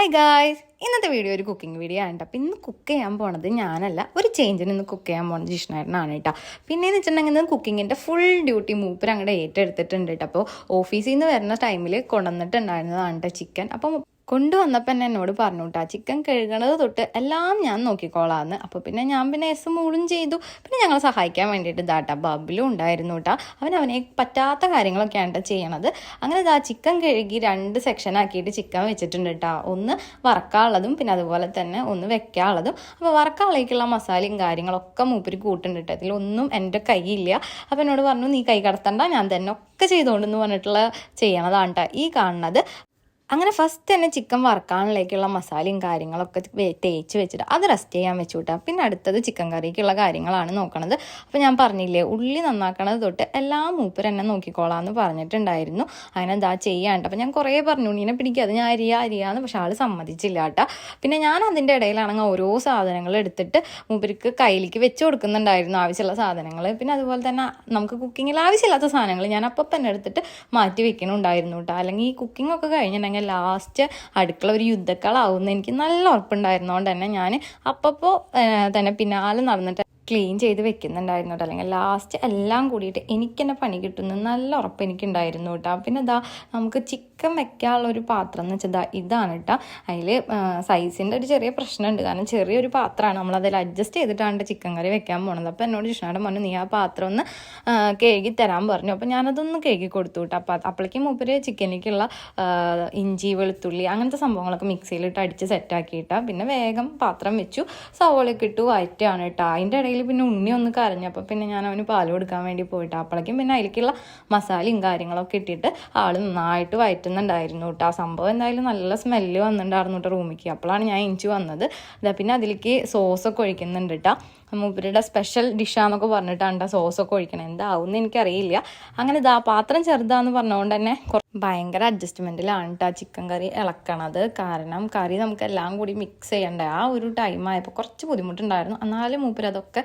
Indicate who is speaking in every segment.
Speaker 1: Hi guys ഇന്നത്തെ video ഒരു cooking video ആണ് കേട്ടോ അപ്പം ഇന്ന് കുക്ക് ചെയ്യാൻ പോണത് ഞാനല്ല. ഒരു ചേഞ്ചിന് ഇന്ന് കുക്ക് ചെയ്യാൻ പോണത് ജിഷ്ണേട്ടനാണ് കേട്ടോ പിന്നെ എന്ന് വെച്ചിട്ടുണ്ടെങ്കിൽ കുക്കിങ്ങിന്റെ ഫുൾ ഡ്യൂട്ടി മൂപ്പർ അങ്ങോട്ട് ഏറ്റെടുത്തിട്ടുണ്ട് കേട്ടോ അപ്പോൾ ഓഫീസിൽ നിന്ന് വരുന്ന ടൈമിൽ കൊണ്ടുവന്നിട്ടുണ്ടായിരുന്നതാണ് കേട്ടോ ചിക്കൻ അപ്പം കൊണ്ടുവന്നപ്പോൾ എന്നെ എന്നോട് പറഞ്ഞു കേട്ടോ ചിക്കൻ കഴുകണത് തൊട്ട് എല്ലാം ഞാൻ നോക്കിക്കോളാന്ന്. അപ്പോൾ പിന്നെ ഞാൻ പിന്നെ എസ് മൂളും ചെയ്തു. പിന്നെ ഞങ്ങളെ സഹായിക്കാൻ വേണ്ടിയിട്ട് ഇതാട്ടാ ബബിലും ഉണ്ടായിരുന്നു കേട്ടോ അവൻ അവനെ പറ്റാത്ത കാര്യങ്ങളൊക്കെയാണ് കേട്ടോ ചെയ്യണത്. അങ്ങനെ ഇതാ ചിക്കൻ കഴുകി രണ്ട് സെക്ഷൻ ആക്കിയിട്ട് ചിക്കൻ വെച്ചിട്ടുണ്ട് കേട്ടോ ഒന്ന് വറക്കാനുള്ളതും പിന്നെ അതുപോലെ തന്നെ ഒന്ന് വെക്കാനുള്ളതും. അപ്പോൾ വറക്കാനുള്ളേക്കുള്ള മസാലയും കാര്യങ്ങളൊക്കെ മൂപ്പര് കൂട്ടുണ്ട് കേട്ടോ ഇതിലൊന്നും എന്റെ കൈയില്ല അപ്പോൾ എന്നോട് പറഞ്ഞു നീ കൈ കടത്തണ്ട ഞാൻ തന്നെ ഒക്കെ ചെയ്തുകൊണ്ടെന്ന് പറഞ്ഞിട്ടുള്ള ചെയ്യണതാണ് കേട്ടോ ഈ കാണുന്നത് അങ്ങനെ ഫസ്റ്റ് തന്നെ ചിക്കൻ വറക്കാനിലേക്കുള്ള മസാലയും കാര്യങ്ങളൊക്കെ തേച്ച് വെച്ചിട്ട് അത് റെസ്റ്റ് ചെയ്യാൻ വെച്ചു പിന്നെ അടുത്തത് ചിക്കൻ കറിക്കുള്ള കാര്യങ്ങളാണ് നോക്കണത്. അപ്പോൾ ഞാൻ പറഞ്ഞില്ലേ ഉള്ളി നന്നാക്കണത് തൊട്ട് എല്ലാ മൂപ്പർ എന്നെ നോക്കിക്കോളാന്ന് പറഞ്ഞിട്ടുണ്ടായിരുന്നു. അങ്ങനെ എന്താ ചെയ്യാണ്ട്. അപ്പോൾ ഞാൻ കുറേ പറഞ്ഞു ഉണ്ണീനെ അത് ഞാൻ അരിയ അരിയാന്ന് പക്ഷെ ആൾ സമ്മതിച്ചില്ല കേട്ടോ പിന്നെ ഞാൻ അതിന്റെ ഇടയിലാണെങ്കിൽ ഓരോ സാധനങ്ങൾ എടുത്തിട്ട് മൂപ്പർക്ക് കയ്യിലേക്ക് വെച്ച് കൊടുക്കുന്നുണ്ടായിരുന്നു ആവശ്യമുള്ള സാധനങ്ങൾ. പിന്നെ അതുപോലെ തന്നെ നമുക്ക് കുക്കിങ്ങിൽ ആവശ്യമില്ലാത്ത സാധനങ്ങൾ ഞാൻ അപ്പം തന്നെ എടുത്തിട്ട് മാറ്റി വെക്കണുണ്ടായിരുന്നു കേട്ടോ അല്ലെങ്കിൽ ഈ കുക്കിംഗ് ഒക്കെ കഴിഞ്ഞിട്ടുണ്ടെങ്കിൽ ലാസ്റ്റ് അടുക്കള ഒരു യുദ്ധക്കളാവുമെന്ന് എനിക്ക് നല്ല ഉറപ്പുണ്ടായിരുന്നതുകൊണ്ട് തന്നെ ഞാൻ അപ്പപ്പോൾ തന്നെ പിന്നാലെ നടന്നിട്ട് ക്ലീൻ ചെയ്ത് വെക്കുന്നുണ്ടായിരുന്നു കേട്ടോ അല്ലെങ്കിൽ ലാസ്റ്റ് എല്ലാം കൂടിയിട്ട് എനിക്ക് തന്നെ പണി കിട്ടുന്നു നല്ല ഉറപ്പ് എനിക്കുണ്ടായിരുന്നു കേട്ടോ. പിന്നെ ഇതാ നമുക്ക് ചിക്കൻ വെക്കാനുള്ള ഒരു പാത്രം എന്ന് വെച്ചാൽ ഇതാണ് കേട്ടോ അതിൽ സൈസിന്റെ ഒരു ചെറിയ പ്രശ്നമുണ്ട്. കാരണം ചെറിയൊരു പാത്രമാണ്. നമ്മൾ അതിൽ അഡ്ജസ്റ്റ് ചെയ്തിട്ടാണ് ചിക്കൻ കറി വെക്കാൻ പോണത്. അപ്പോൾ എന്നോട് കൃഷ്ണയുടെ മോനെ നീ ആ പാത്രം ഒന്ന് കേകി തരാൻ പറഞ്ഞു. അപ്പോൾ ഞാനതൊന്ന് കേകി കൊടുത്തു കേട്ടോ അപ്പോൾ അപ്പോഴേക്കും മൂപ്പര് ചിക്കനിലേക്കുള്ള ഇഞ്ചി വെളുത്തുള്ളി അങ്ങനത്തെ സംഭവങ്ങളൊക്കെ മിക്സിയിലിട്ട് അടിച്ച് സെറ്റാക്കിയിട്ടാ പിന്നെ വേഗം പാത്രം വെച്ചു. സവോളയൊക്കെ ഇട്ടു. വയറ്റാണ് കേട്ടോ അതിന്റെ ഇടയിൽ പിന്നെ ഉണ്ണി ഒന്ന് കരഞ്ഞപ്പോൾ പിന്നെ ഞാൻ അവന് പാൽ കൊടുക്കാൻ വേണ്ടി പോയിട്ട് അപ്പോഴേക്കും പിന്നെ അതിലേക്കുള്ള മസാലയും കാര്യങ്ങളൊക്കെ ഇട്ടിട്ട് ആൾ നന്നായിട്ട് വയറ്റുന്നുണ്ടായിരുന്നു കേട്ടോ. ആ സംഭവം എന്തായാലും നല്ല സ്മെല്ല് വന്നിട്ടുണ്ടായിരുന്നു കേട്ടോ റൂമിലേക്ക് അപ്പോഴാണ് ഞാൻ ഇഞ്ചി വന്നത്. പിന്നെ അതിലേക്ക് സോസൊക്കെ ഒഴിക്കുന്നുണ്ട് കേട്ടോ. മൂപ്പരുടെ സ്പെഷ്യൽ ഡിഷാന്നൊക്കെ പറഞ്ഞിട്ടാണ് സോസൊക്കെ ഒഴിക്കണം. എന്താവും എനിക്കറിയില്ല. അങ്ങനെ ഇതാ പാത്രം ചെറുതാന്ന് പറഞ്ഞുകൊണ്ട് തന്നെ ഭയങ്കര അഡ്ജസ്റ്റ്മെന്റിലാണ് കേട്ടോ ചിക്കൻ കറി ഇളക്കണത് കാരണം കറി നമുക്ക് എല്ലാം കൂടി മിക്സ് ചെയ്യേണ്ട. ആ ഒരു ടൈം ആയപ്പോൾ കുറച്ച് ബുദ്ധിമുട്ടുണ്ടായിരുന്നു. എന്നാലും മൂപ്പര് അതൊക്കെ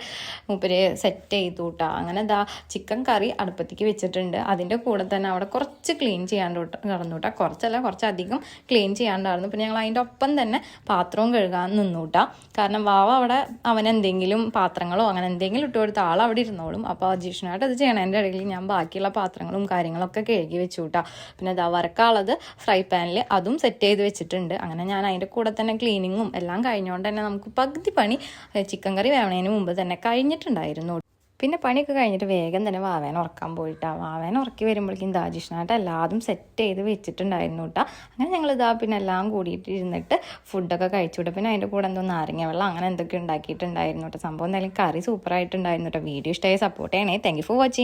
Speaker 1: മൂപ്പര് സെറ്റ് ചെയ്തു കേട്ടോ അങ്ങനെ ഇതാ ചിക്കൻ കറി അടുപ്പത്തേക്ക് വെച്ചിട്ടുണ്ട്. അതിന്റെ കൂടെ തന്നെ അവിടെ കുറച്ച് ക്ലീൻ ചെയ്യാണ്ട് കിടന്നു കേട്ടോ കുറച്ചല്ല കുറച്ചധികം ക്ലീൻ ചെയ്യാണ്ടായിരുന്നു. പിന്നെ ഞങ്ങൾ അതിന്റെ ഒപ്പം തന്നെ പാത്രവും കഴുകാൻ നിന്നു കേട്ടോ കാരണം വാവ അവിടെ അവൻ എന്തെങ്കിലും പാത്രങ്ങളോ അങ്ങനെ എന്തെങ്കിലും ഇട്ട് കൊടുത്ത ആൾ അവിടെ ഇരുന്നോളും. അപ്പോൾ അജീഷനായിട്ട് അത് ചെയ്യണം. എന്റെ ഇടയിൽ ഞാൻ ബാക്കിയുള്ള പാത്രങ്ങളും കാര്യങ്ങളൊക്കെ കഴുകി വെച്ചു കൂട്ടാ പിന്നെ ഇതാ വറക്കാനുള്ളത് ഫ്രൈ പാനിൽ അതും സെറ്റ് ചെയ്ത് വെച്ചിട്ടുണ്ട്. അങ്ങനെ ഞാൻ അതിന്റെ കൂടെ തന്നെ ക്ലീനിങ്ങും എല്ലാം കഴിഞ്ഞുകൊണ്ട് തന്നെ നമുക്ക് പകുതി പണി ചിക്കൻ കറി വേണേന് മുമ്പ് തന്നെ കഴിഞ്ഞിട്ടുണ്ടായിരുന്നു പിന്നെ പണിയൊക്കെ കഴിഞ്ഞിട്ട് വേഗം തന്നെ വാവേനെ ഉറക്കാൻ പോയിട്ടാ. വാവേനെ ഉറക്കി വരുമ്പോഴേക്കും ദാജിഷ്ണായിട്ട് എല്ലാതും സെറ്റ് ചെയ്ത് വെച്ചിട്ടുണ്ടായിരുന്നു കേട്ടോ അങ്ങനെ ഞങ്ങൾ ഇതാ പിന്നെ എല്ലാം കൂടിയിട്ട് ഇരുന്നിട്ട് ഫുഡൊക്കെ കഴിച്ചു വിട്ടു പിന്നെ അതിന്റെ കൂടെ എന്തോ നാരങ്ങ വെള്ളം അങ്ങനെ എന്തൊക്കെ ഉണ്ടാക്കിയിട്ടുണ്ടായിരുന്നു കേട്ടോ സംഭവം എന്തായാലും കറി സൂപ്പറായിട്ടുണ്ടായിരുന്നു കേട്ടോ വീഡിയോ ഇഷ്ടമായി സപ്പോർട്ട് ചെയ്യണേ. Thank for watching